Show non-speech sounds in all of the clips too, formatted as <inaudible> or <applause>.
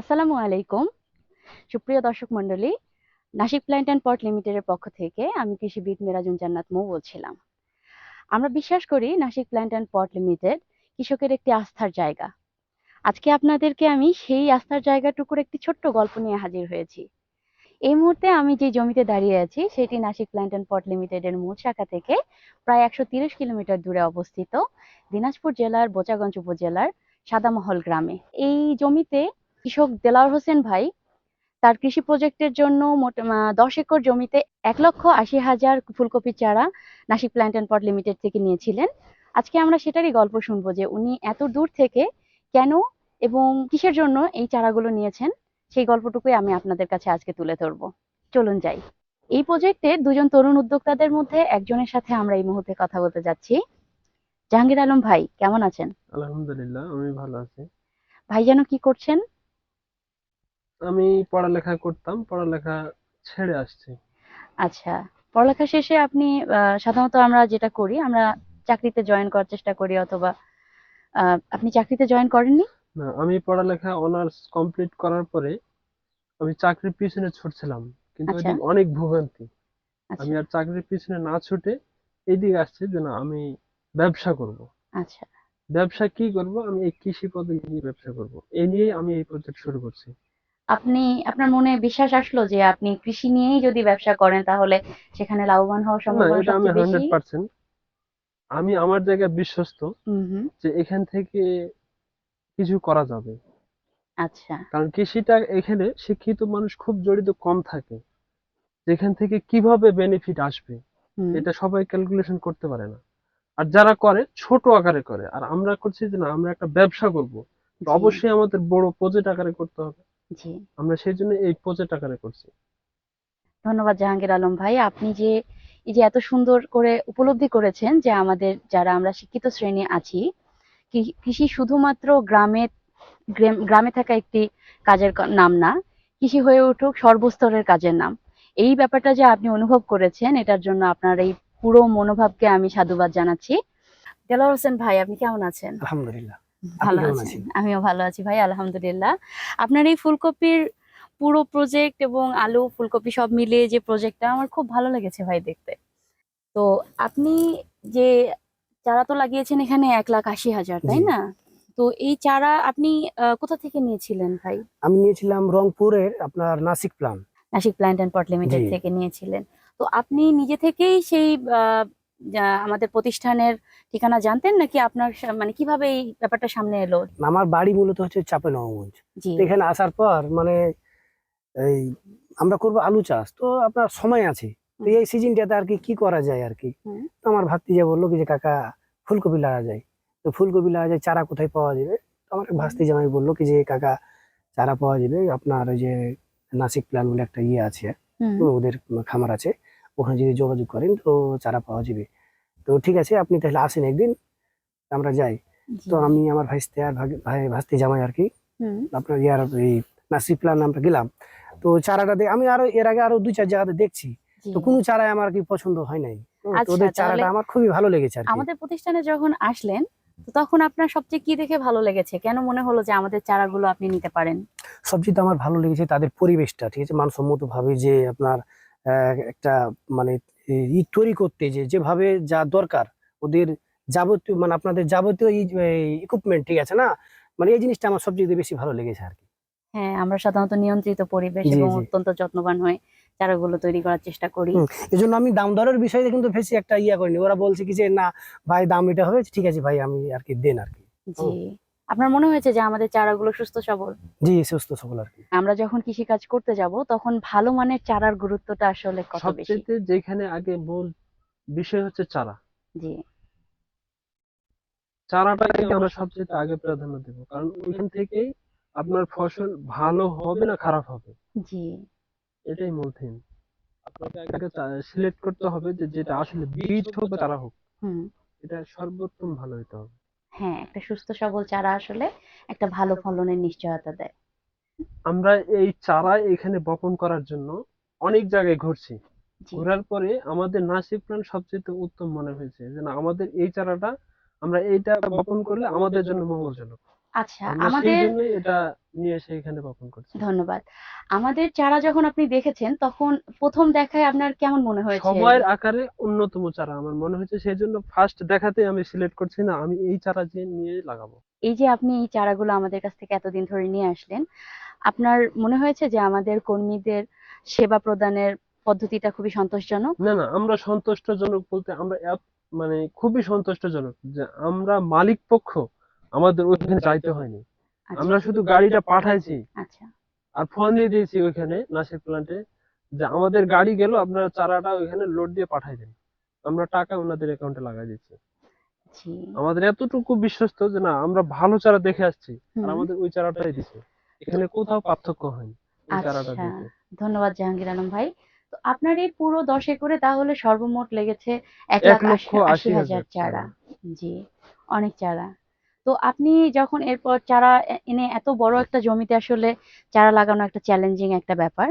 আসসালামু আলাইকুম। সুপ্রিয় দর্শক মণ্ডলী, নাসিক প্ল্যান্ট অ্যান্ড পট লিমিটেডের পক্ষ থেকে আমি কৃষিবিদ মেরাজুন জান্নাত মৌ বলছিলাম। আমরা বিশ্বাস করি Nasik plant and pot limited কৃষকের একটি আস্থার জায়গা। আজকে আপনাদেরকে আমি সেই আস্থার জায়গাটুকুর একটি ছোট্ট গল্প নিয়ে হাজির হয়েছি। এই মুহূর্তে আমি যে জমিতে দাঁড়িয়ে আছি, সেটি নাসিক প্ল্যান্ট অ্যান্ড পট লিমিটেডের মূল শাখা থেকে প্রায় একশো কিলোমিটার দূরে অবস্থিত দিনাজপুর জেলার বোচাগঞ্জ উপজেলার সাদামহল গ্রামে। এই জমিতে কৃষক দেলাওয়ার হোসেন ভাই তার কৃষি প্রজেক্টের জন্য মোট দশ একর জমিতে এক লক্ষ আশি হাজার ফুলকপির চারা Nasik plant and pot limited থেকে নিয়েছিলেন। আজকে আমরা সেটারই গল্প শুনব যে উনি এত দূর থেকে কেন এবং কিসের জন্য এই চারাগুলো নিয়েছেন সেই গল্পটুকুই আমি আপনাদের কাছে আজকে তুলে ধরবো। চলুন যাই। এই প্রজেক্টে দুজন তরুণ উদ্যোক্তাদের মধ্যে একজনের সাথে আমরা এই মুহূর্তে কথা বলতে যাচ্ছি। জাহাঙ্গীর আলম ভাই কেমন আছেন? আলহামদুলিল্লাহ আমি ভালো আছি। ভাই যেন কি করছেন? আমি পড়ালেখা করতাম পড়ালেখা ছেড়ে আসছি। আচ্ছা পড়ালেখা শেষে আপনি সাধারণত আমরা যেটা করি আমরা চাকরিতে জয়েন করার চেষ্টা করি অথবা আপনি চাকরিতে জয়েন করেননি? না আমি পড়ালেখা অনার্স কমপ্লিট করার পরে আমি চাকরির পিছনে ছুটছিলাম কিন্তু আচ্ছা। ওইদিকে অনেক ভোগান্তি। আচ্ছা। আমি আর চাকরির পিছনে না ছুটে এইদিকে আসছি যে না আমি ব্যবসা করব। আচ্ছা। ব্যবসা কি করব? আমি এই কৃষি পদ্ধতি নিয়ে ব্যবসা করব। এই নিয়েই আমি এই প্রজেক্ট শুরু করছি। আপনি আপনার মনে বিশ্বাস আসলো যে আপনি কৃষি নিয়েই যদি ব্যবসা করেন তাহলে সেখানে লাভবান হওয়ার সম্ভাবনা আমি সবচেয়ে হান্ড্রেড বেশি? পার্সেন্ট আমি আমার জায়গায় বিশ্বস্ত যে এখান থেকে কিছু করা যাবে। আচ্ছা। কারণ কৃষিটা এখানে শিক্ষিত মানুষ খুব জড়িত কম থাকে। যেখান থেকে কীভাবে বেনিফিট আসবে এটা সবাই ক্যালকুলেশন করতে পারে না। আর যারা করে ছোট আকারে করে। আর আমরা করছি যে না আমরা একটা ব্যবসা করব। অবশ্যই আমাদের বড় প্রজেক্ট আকারে করতে হবে। জি। আমরা সেই জন্য এই প্রজেক্ট আকারে করছি। ধন্যবাদ জাহাঙ্গীর আলম ভাই। আপনি যে এই যে এত সুন্দর করে উপলব্ধি করেছেন যে আমাদের যারা আমরা শিক্ষিত শ্রেণি আছি কৃষি শুধুমাত্র গ্রামে গ্রামে থাকা একটি কাজের নাম না কৃষি হয়ে উঠুক সর্বস্তরের কাজের নাম। এই ব্যাপারটা যে আপনি অনুভব করেছেন এটার জন্য আপনার এই পুরো মনোভাবকে আমি সাধুবাদ জানাচ্ছি। দেলাওয়ার হোসেন ভাই আপনি কেমন আছেন? আলহামদুলিল্লাহ। ভালো আছেন? আমিও ভালো আছি ভাই আলহামদুলিল্লাহ। আপনার এই ফুলকপির পুরো প্রজেক্ট এবং আলু ফুলকপি সব মিলিয়ে যে প্রজেক্টটা আমার খুব ভালো লেগেছে ভাই দেখতে। তো আপনি যে চারা তো লাগিয়েছেন এখানে এক লাখ আশি হাজার তাই না? তো এই চারা আপনি কোথা থেকে নিয়েছিলেন ভাই? আমি নিয়েছিলাম রংপুরের আপনার Nasik plan Nasik plant and pot limited থেকে নিয়েছিলেন। তো আপনি নিজে থেকেই সেই আমাদের প্রতিষ্ঠানের ঠিকানা জানতেন নাকি আপনার মানে কীভাবে এই ব্যাপারটা সামনে এলো? আমার বাড়ি মূলত হচ্ছে চাপে নবগঞ্জ এখানে আসার পর মানে এই আমরা করব আলু চাষ। তো আপনার সময় আছে। তো এই সিজনটাতে আর কি কি করা যায় আর কি। তো আমার ভাতিজা বলল কি যে কাকা ফুলকপি লাগা যায়। তো ফুলকপি লাগা যায় চারা কোথায় পাওয়া যাবে? তো আমার ভাস্তি জামাই বলল কি যে কাকা চারা পাওয়া যাবে। আপনার ওই যে নাসিক প্ল্যান বলে একটা ইয়ে আছে। ওদের খামার আছে। ওখানে যদি যোগাযোগ করেন তো চারা পাওয়া যাবে। তো ঠিক আছে আপনি তাহলে আসেন একদিন আমরা যাই। তো আমি আমার ভাইস্তে আর ভাই ভাস্তি জামাই আর কি আপনার ইয়ার এই প্ল্যান আমরা গেলাম। তো চারাটা আমি আরও এর আগে আরও দুই চার জায়গাতে দেখছি। তো কোনো চারাই আমার কি পছন্দ হয় নাই। আচ্ছা, ওদের চারাটা আমার খুবই ভালো লেগেছে আমাদের প্রতিষ্ঠানে যখন আসলেন তখন আপনার সবচেয়ে কি দেখে ভালো লেগেছে? কেন মনে হলো যে আমাদের চারাগুলো আপনি নিতে পারেন? সবচেয়ে তো আমার ভালো লেগেছে তাদের পরিবেশটা ঠিক আছে? মানসম্মত ভাবে যে আপনার একটা মানে ই তৈরি করতে যে যেভাবে যা দরকার। ওদের যাবতীয় মানে আপনাদের যাবতীয় ইকুইপমেন্ট ঠিক আছে না? মানে এই জিনিসটা আমার সবচেয়ে বেশি ভালো লেগেছে আর কি। হ্যাঁ আমরা সাধারণত নিয়ন্ত্রিত পরিবেশ এবং অত্যন্ত যত্নবান হয়ে চারাগুলো তৈরি করার চেষ্টা করি। এই জন্য আমি দাম দরের বিষয়ে কিন্তু বেশি একটা ইয়া করিনি। ওরা বলছে কি যে না ভাই দাম এটা হবে ঠিক আছে ভাই আমি আর কি দেন আর কি। জি। আপনার মনে হয়েছে যে আমাদের চারাগুলো সুস্থ সবল? জি সুস্থ সবল আর কি। আমরা যখন কৃষি কাজ করতে যাব তখন ভালো মানের চারার গুরুত্বটা আসলে কত বেশি? সবচেয়ে যেখানে আগে মূল বিষয় হচ্ছে চারা। জি। চারাটাকে আমরা সবচেয়ে আগে প্রাধান্য দেবো কারণ ওইখান থেকেই আপনার ফসল ভালো হবে না খারাপ হবে? জি। এটাই মূল থিম আপনাকে আগে সিলেক্ট করতে হবে যে যেটা আসলে বীজ হোক বা চারা হোক হুম। এটা সর্বোত্তম ভালো হতে হবে। হ্যাঁ একটা সুস্থ সবল চারা আসলে একটা ভালো ফলনের নিশ্চয়তা দেয়। আমরা এই চারা এখানে বপন করার জন্য অনেক জায়গায় ঘুরছি। ঘোরার পরে আমাদের নাসিক প্ল্যান সবচেয়ে উত্তম মনে হয়েছে যে না আমাদের এই চারাটা আমরা এইটা বপন করলে আমাদের জন্য মঙ্গলজনক। আচ্ছা আমাদের এটা নিয়ে এসে এখানে বপন করছি। ধন্যবাদ। আমাদের চারা যখন আপনি দেখেছেন তখন প্রথম দেখায় আপনার কেমন মনে হয়েছে? সময়ের আকারে অন্যতম চারা। আমার মনে হয়েছে সেই জন্য ফার্স্ট দেখাতে আমি সিলেক্ট করছি না আমি এই চারা যে নিয়ে লাগাবো। এই যে আপনি এই চারাগুলো আমাদের কাছ থেকে এতদিন ধরে নিয়ে আসলেন আপনার মনে হয়েছে যে আমাদের কর্মীদের সেবা প্রদানের পদ্ধতিটা খুবই সন্তোষজনক? না না আমরা সন্তুষ্টজনক বলতে আমরা মানে খুবই সন্তুষ্টজনক যে আমরা মালিক পক্ষ আমাদের ওইখানে যাইতে হয়নি। আচ্ছা। আমরা শুধু গাড়িটা পাঠাইছি। আচ্ছা। আর ফোন দিয়ে দিয়েছি ওইখানে নাসিক প্লান্টে যে আমাদের গাড়ি গেল আপনারা চারাটা ওইখানে লোড দিয়ে পাঠাই দেন। আমরা টাকা ওনাদের অ্যাকাউন্টে লাগাই দিচ্ছি। আমাদের এতটুকু বিশ্বস্ত যে না আমরা ভালো চারা দেখে আসছি। আর আমাদের ওই চারাটাই দিছে। এখানে কোথাও পার্থক্য হয়নি ওই চারাটা আচ্ছা দিতে। ধন্যবাদ জাহাঙ্গীর আলম ভাই। তো আপনার এই পুরো দশ একরে তাহলে সর্বমোট লেগেছে এক লক্ষ আশি- হাজার চারা। জি অনেক চারা। তো আপনি যখন এরপর চারা এনে এত বড় একটা জমিতে আসলে চারা লাগানো একটা চ্যালেঞ্জিং একটা ব্যাপার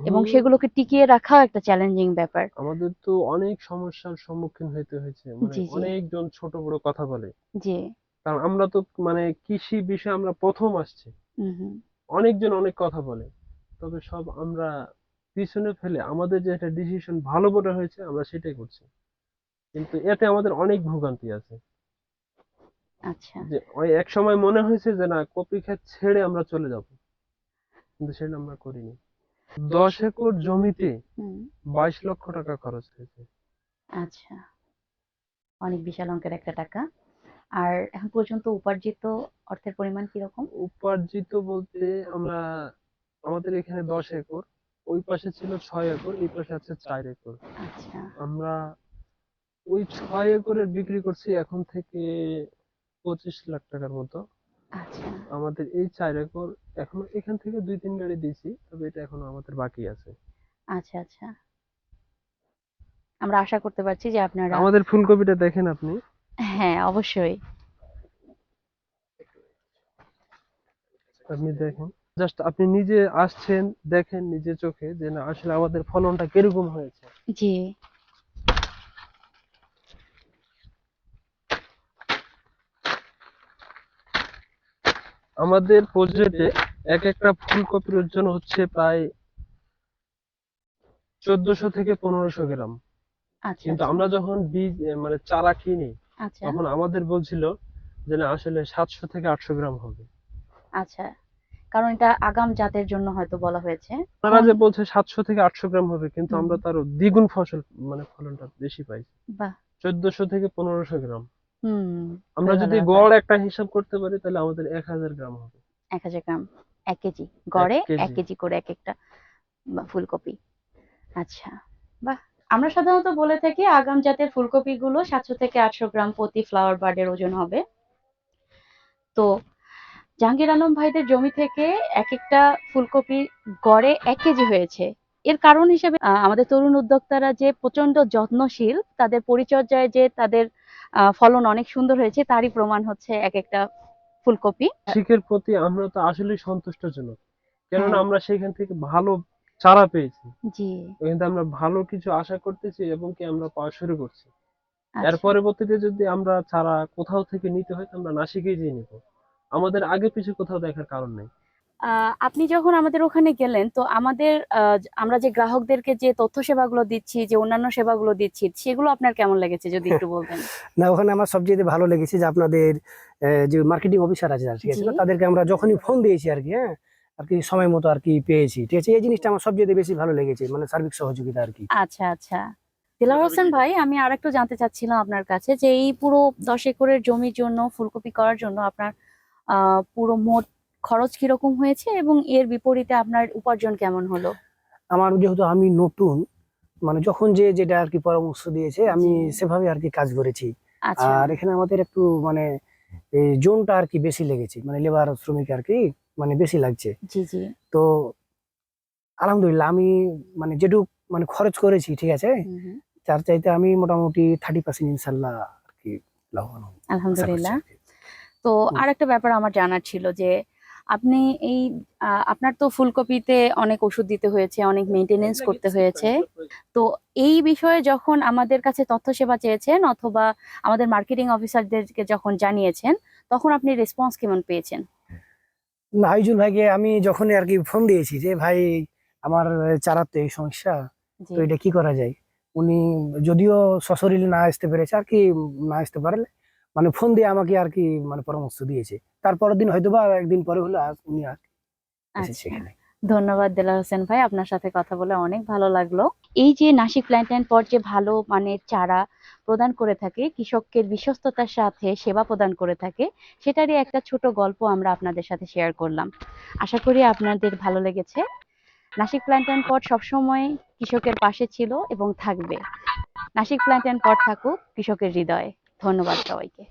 এবং সেগুলোকে টিকিয়ে রাখাও একটা চ্যালেঞ্জিং ব্যাপার। আমাদের তো অনেক সমস্যার সম্মুখীন হইতে হয়েছে মানে। অনেকজন ছোট বড় কথা বলে। জি। কারণ আমরা তো মানে কৃষি বিষয়ে আমরা প্রথম আসছি। অনেকজন অনেক কথা বলে তবে সব আমরা পিছনে ফেলে আমাদের যে একটা ডিসিশন ভালো মনে হয়েছে আমরা সেটাই করছি। কিন্তু এতে আমাদের অনেক ভোগান্তি আছে। আচ্ছা। যে ওই এক সময় মনে হয়েছে যে না কপি ক্ষেত ছেড়ে আমরা চলে যাব। কিন্তু সেটা আমরা করিনি। দশ একর জমিতে বাইশ লক্ষ টাকা খরচ হয়েছে। আচ্ছা। অনেক বিশাল অঙ্কের একটা টাকা। আর এখন পর্যন্ত উপার্জিত অর্থের পরিমাণ কীরকম? উপার্জিত বলতে আমরা আমাদের এখানে দশ একর ওই পাশে ছিল ছয় একর এই পাশে আছে চার একর। আচ্ছা। আমরা ওই ছয় একরের বিক্রি করছি এখন থেকে পঁচিশ লাখ টাকার মতো। আচ্ছা। আমাদের এই চার একর এখনও এখান থেকে দুই তিন গাড়ি দিয়েছি তবে এটা এখনও আমাদের বাকি আছে। আচ্ছা আচ্ছা। আমরা আশা করতে পারছি যে আপনারা আমাদের ফুলকপিটা দেখেন আপনি। হ্যাঁ অবশ্যই। আপনি দেখেন। জাস্ট আপনি নিজে আসছেন দেখেন নিজে চোখে যে না আসলে আমাদের ফলনটা কীরকম হয়েছে। জি। আমাদের প্রজেক্টে এক একটা ফুলকপির ওজন হচ্ছে প্রায় চোদ্দশো থেকে পনেরোশো গ্রাম। আচ্ছা কিন্তু আচ্ছা, আমরা যখন বীজ মানে চারা কিনি আচ্ছা। তখন আমাদের বলছিল যে না আসলে সাতশো থেকে আটশো গ্রাম হবে। আচ্ছা কারণ এটা আগাম জাতের জন্য হয়তো বলা হয়েছে। তারা যে বলছে সাতশো থেকে আটশো গ্রাম হবে কিন্তু আমরা তার দ্বিগুণ ফসল মানে ফলনটা বেশি পাই চোদ্দশো থেকে পনেরোশো গ্রাম। আমরা যদি গড় একটা হিসাব করতে পারি তাহলে আমাদের এক হাজার গ্রাম হবে। এক হাজার গ্রাম এক কেজি। গড়ে। এক কেজি। করে এক একটা ফুলকপি। আচ্ছা বাহ। আমরা সাধারণত বলে থাকি আগাম জাতের ফুলকপি গুলো সাতশো থেকে আটশো গ্রাম প্রতি ফ্লাওয়ার বার্ডের ওজন হবে। তো জাহাঙ্গীর আলম ভাইদের জমি থেকে এক একটা ফুলকপি গড়ে এক কেজি হয়েছে। এর কারণ হিসেবে আমাদের তরুণ উদ্যোক্তারা যে প্রচণ্ড যত্নশীল তাদের পরিচর্যায় যে তাদের ফলন অনেক সুন্দর হয়েছে তারই প্রমাণ হচ্ছে এক একটা ফুলকপি। কৃষিকের প্রতি আমরা তো আসলেই সন্তুষ্টজনক। কেননা হ্যাঁ। আমরা সেখান থেকে ভালো চারা পেয়েছি। জি। থেকে আমরা ভালো কিছু আশা করতেছি এবং কি আমরা পাওয়া শুরু করছি। এর আচ্ছা পরবর্তীতে যদি আমরা চারা কোথাও থেকে নিতে হয় তো আমরা নাসিকেই যেয়ে নিব। আমাদের আগে পিছু কোথাও দেখার কারণ নেই। আপনি যখন আমাদের ওখানে গেলেন তো আমাদের আহ, আমরা যে গ্রাহকদেরকে যে তথ্য সেবাগুলো দিচ্ছি যে অন্যান্য সেবাগুলো দিচ্ছি সেগুলো আপনার কেমন লেগেছে যদি একটু <laughs> বলতেন? না ওখানে আমার সবচেয়ে ভালো লেগেছে যে আপনাদের আহ, যে মার্কেটিং অফিসার আছে আর ঠিক আছে তাদেরকে আমরা যখনই ফোন দিয়েছি আর কি হ্যাঁ আর কি সময় মতো আর কি পেয়েছি ঠিক আছে? এই জিনিসটা আমার সবচেয়ে বেশি ভালো লেগেছে মানে সার্বিক সহযোগিতা আর কি। আচ্ছা আচ্ছা। দিলার হোসেন ভাই। আমি আর একটু জানতে চাচ্ছিলাম আপনার কাছে যে এই পুরো দশ একরের জমির জন্য ফুলকপি করার জন্য আপনার আহ, পুরো মোট খরচ কীরকম হয়েছে এবং এর বিপরীতে আপনার উপার্জন কেমন হলো? আমার যেহেতু আমি নতুন মানে যখন যে যেটা আর কি পরামর্শ দিয়েছে আমি সেভাবে আর কি কাজ করেছি। আচ্ছা। আর এখানে আমাদের একটু মানে জোনটা আর কি বেশি লেগেছে মানে লেবার শ্রমিক আর কি মানে বেশি লাগছে। জি জি। তো আলহামদুলিল্লাহ আমি মানে যেটুক মানে খরচ করেছি ঠিক আছে? তার চাইতে আমি মোটামুটি থার্টি পার্সেন্ট ইনশাল্লাহ আর কি লাভবান আলহামদুলিল্লাহ। তো আর একটা ব্যাপার আমার জানার ছিল যে আপনি এই আহ, আপনার তো ফুলকপিতে অনেক ওষুধ দিতে হয়েছে অনেক মেনটেনেন্স করতে হয়েছে। তো এই বিষয়ে যখন আমাদের কাছে তথ্য সেবা চেয়েছেন অথবা আমাদের মার্কেটিং অফিসারদেরকে যখন জানিয়েছেন তখন আপনি রেসপন্স কেমন পেয়েছেন? নাইজুল ভাইকে আমি যখনই আর কি ফোন দিয়েছি যে ভাই আমার চারাতে এই সমস্যা তো এটা কি করা যায়? উনি যদিও সশরীরে না আসতে পেরেছে আর কি না আসতে পারলে মানে ফোন দিয়ে আমাকে আর কি মানে পরামর্শ দিয়েছে। তারপরের দিন হয়তো বা একদিন পরে হলো আজ উনি আর আচ্ছা। ধন্যবাদ দেলার হোসেন ভাই আপনার সাথে কথা বলে অনেক ভালো লাগল। এই যে নাসিক প্ল্যান্ট অ্যান্ড পট যে ভালো মানের চারা প্রদান করে থাকে কৃষককে বিশ্বস্ততার সাথে সেবা প্রদান করে থাকে সেটারই একটা ছোট গল্প আমরা আপনাদের সাথে শেয়ার করলাম। আশা করি আপনাদের ভালো লেগেছে। নাসিক প্ল্যান্ট অ্যান্ড পট সবসময় কৃষকের পাশে ছিল এবং থাকবে। নাসিক প্ল্যান্ট অ্যান্ড পট থাকুক কৃষকের হৃদয়ে। ধন্যবাদ সবাইকে।